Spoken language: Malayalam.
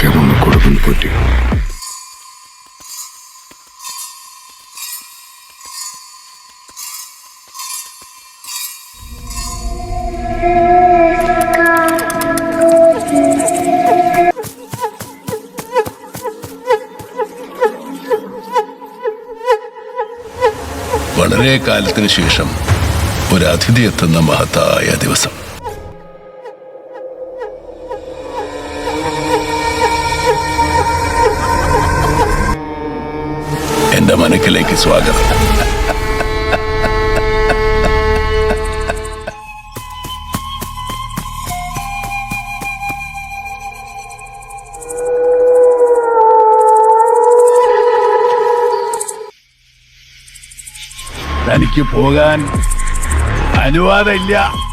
ശ്രമിക്കാമെന്ന് കൊടുമ്പിൽ പറ്റി വളരെ കാലത്തിനു ശേഷം ഒരതിഥി എത്തുന്ന മഹത്തായ ദിവസം. എന്റെ മനക്കിലേക്ക് സ്വാഗതം. തനിക്ക് പോകാൻ അനുവാദമില്ല.